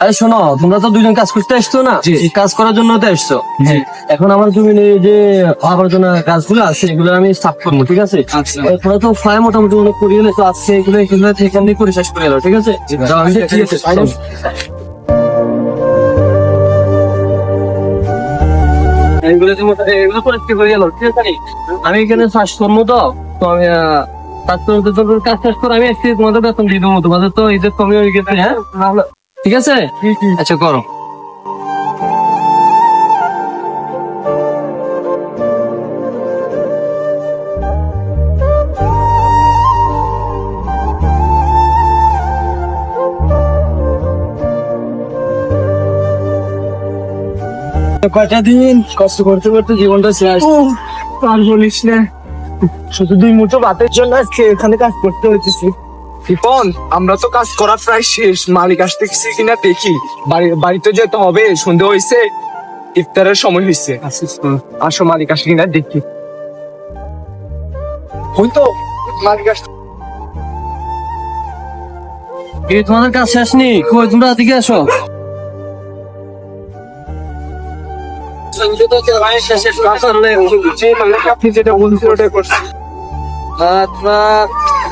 আরে শোনো তোমরা তো দুজন কাজ করতে আসছো না? কাজ করার জন্য তো আসছো। এখন আমার জমিনে যে আবর্জনা কাজগুলো আছে এগুলো আমি সাফ করব ঠিক আছে? আচ্ছা। তোমরা তো মোটামুটি অনেক করিয়ে তো আজকে এগুলো এগুলো এখান থেকে করে শেষ করে এলো ঠিক আছে? ঠিক আছে, আমি এখানে চাষ করব তো আমি কাজ করে আমি তোমাদের বেতন দিয়ে দেবো তোমাদের তো ঈদের কমে হয়ে গেছে হ্যাঁ। ঠিক আছে? আচ্ছা করো। কয়টা দিন? কষ্ট করতে করতে জীবনটা শেষ। আর বলিস না। শুধু দুই মুঠো ভাতের জন্য আজকে এখানে কাজ করতে হইতেছি। রিপন আমরা তো কাজ করা প্রায় শেষ। মালিক আসতেছি কিনা দেখি। বাড়িতে যেতে হবে সন্ধে হয়েছে ইফতারের সময় হয়েছে আসো মালিক আসে কিনা দেখি। হয়তো মালিক আসতে তোমাদের কাজ শেষ নেই? কই তোমরা দিকে আসো। আপনি যেটা বলছেন ওটাই করছি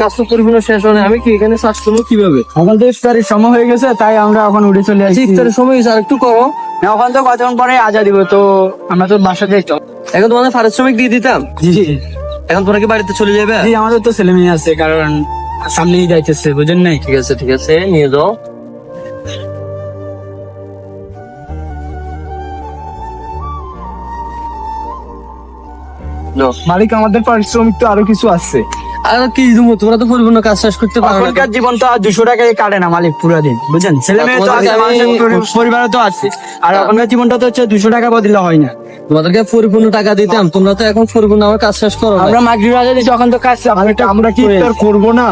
কাজ তো পরিপূর্ণ শেষ হয় আমি কি এখানে চাষ করব কীভাবে? আমাদের ইফতারের সময় হয়ে গেছে তাই আমরা এখন উঠে চলে আসছি। ইফতারের সময় আর একটু করো? এখন তো কতক্ষণ পরে আজা দিব? তো আমরা তো বাসা যাই এখন তোমাদের পারিশ্রমিক দিয়ে দিতাম? জি এখন তোমরা কি বাড়িতে চলে যাবে? জি আমাদের তো ছেলে মেয়ে আছে কারণ সামনেই যাইতেছে বুঝেন নাই? ঠিক আছে ঠিক আছে নিয়ে যাও। মালিক আমাদের পারিশ্রমিক তো আরও কিছু আছে। আর কি দেবো তোমরা তো পরিপূর্ণ কাজ শেষ করতে পারো না জীবন তো আর দুশো টাকায় কাটে না মালিক পুরো দিন বুঝছেন? ছেলে মেয়ে তো আছে পরিবারে তো আছে। আর এখনকার জীবনটা তো হচ্ছে দুশো টাকা বদলে হয় না। তোমাদেরকে পরিপূর্ণ টাকা দিতাম তোমরা তো এখন পরিপূর্ণ আমার কাজ শেষ করো আমরা মাগরিব আগে তো কাজ আমরা কি করব না?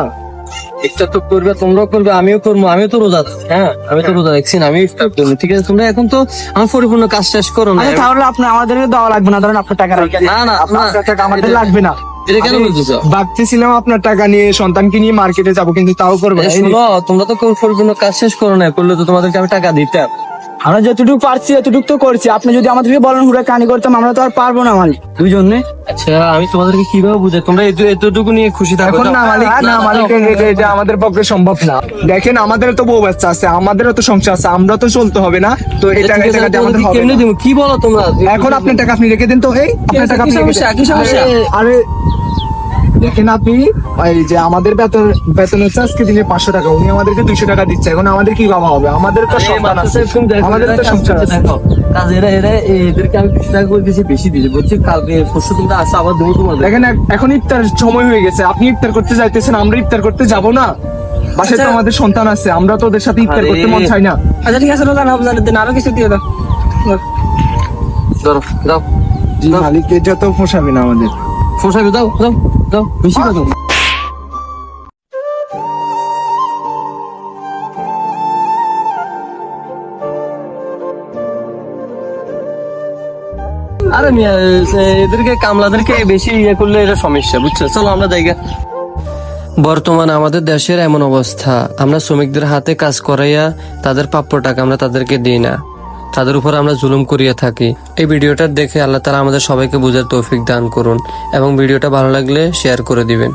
একটা তো করবে তোমরাও করবে আমিও করব আমিও তো রোজা হ্যাঁ? আমি তো রোজা দেখছি আমি ইফতার করব ঠিক আছে? তোমরা এখন তো আমার পরিপূর্ণ কাজ শেষ করো না। আচ্ছা তাহলে আপনার আমাদেরকে দেওয়া লাগবে না ধরেন আপনার টাকা না না আপনার টাকা আমাদের লাগবে না। এটা কেন বলতেছো? ভাবতেছিলাম আপনার টাকা নিয়ে সন্তানকে নিয়ে মার্কেটে যাব কিন্তু তাও করব শোনো তোমরা তো কোন কাজ শেষ করো না করলে তো তোমাদেরকে আমি টাকা দিতাম। আমরা যতটুকু পারছি এতটুকু তো করছি। আপনি যদি আমাদেরকে বলেন হুড়ে কানি করতাম আমরা তো আর পারব না মালিক। আচ্ছা আমি তোমাদেরকে কীভাবে বুঝাই? তোমরা এতটুকু নিয়ে খুশি থাকো না মালিক না মালিক এটা- আমাদের পক্ষে সম্ভব না। দেখেন আমাদের তো বউ বাচ্চা আছে আমাদেরও তো সংসার আছে আমরা তো চলতে হবে না। তো এটা ঠিক এটা আমাদের হবে না। কি বলো তোমরা? এখন আপনার টাকা আপনি রেখে দিন তো এই আপনার টাকা আপনি আরে দেখেন আপনি এই যে আমাদের বেতন বেতন হচ্ছে আজকে দিনে পাঁচশো টাকা উনি আমাদেরকে দুইশো টাকা দিচ্ছে। এখন আমাদের কি বাবা হবে? আমাদের তো সন্তান আছে। আমাদের তো সংসার আছে। এরা এরা এদেরকে আমি বিশ টাকা করে দিয়েছি বেশি দিয়েছি বলছি কালকে পরশু তোমরা আসো আবার দেবো তোমাদের। দেখেন এখন ইফতার সময় হয়ে গেছে। আপনি ইফতার করতে যাইতেছেন আমরা ইফতার করতে যাব না। বাসায় তো আমাদের সন্তান আছে আমরা তো ওদের সাথে ইফতার করতে মন চাই না। আচ্ছা ঠিক আছে রোজান আপনাদের দিন আরও কিছু দিয়ে দাও। ধরো দাও। এটা পোষাবে না আমাদের। ফোসাবে দাও দাও। আরে মিয়া এদেরকে, কামলাদেরকে বেশি ইয়ে করলে এটা সমস্যা, বুঝছ? চলো আমরা জায়গা বর্তমান আমাদের দেশের এমন অবস্থা। আমরা শ্রমিকদের হাতে কাজ করাইয়া তাদের প্রাপ্য টাকা আমরা তাদেরকে দিই না। তাদের উপর আমরা জুলুম করিয়া থাকি। এই ভিডিওটা দেখে আল্লাহ তালা আমাদের সবাইকে বুঝার তৌফিক দান করুন এবং ভিডিওটা ভালো লাগলে শেয়ার করে দিবেন।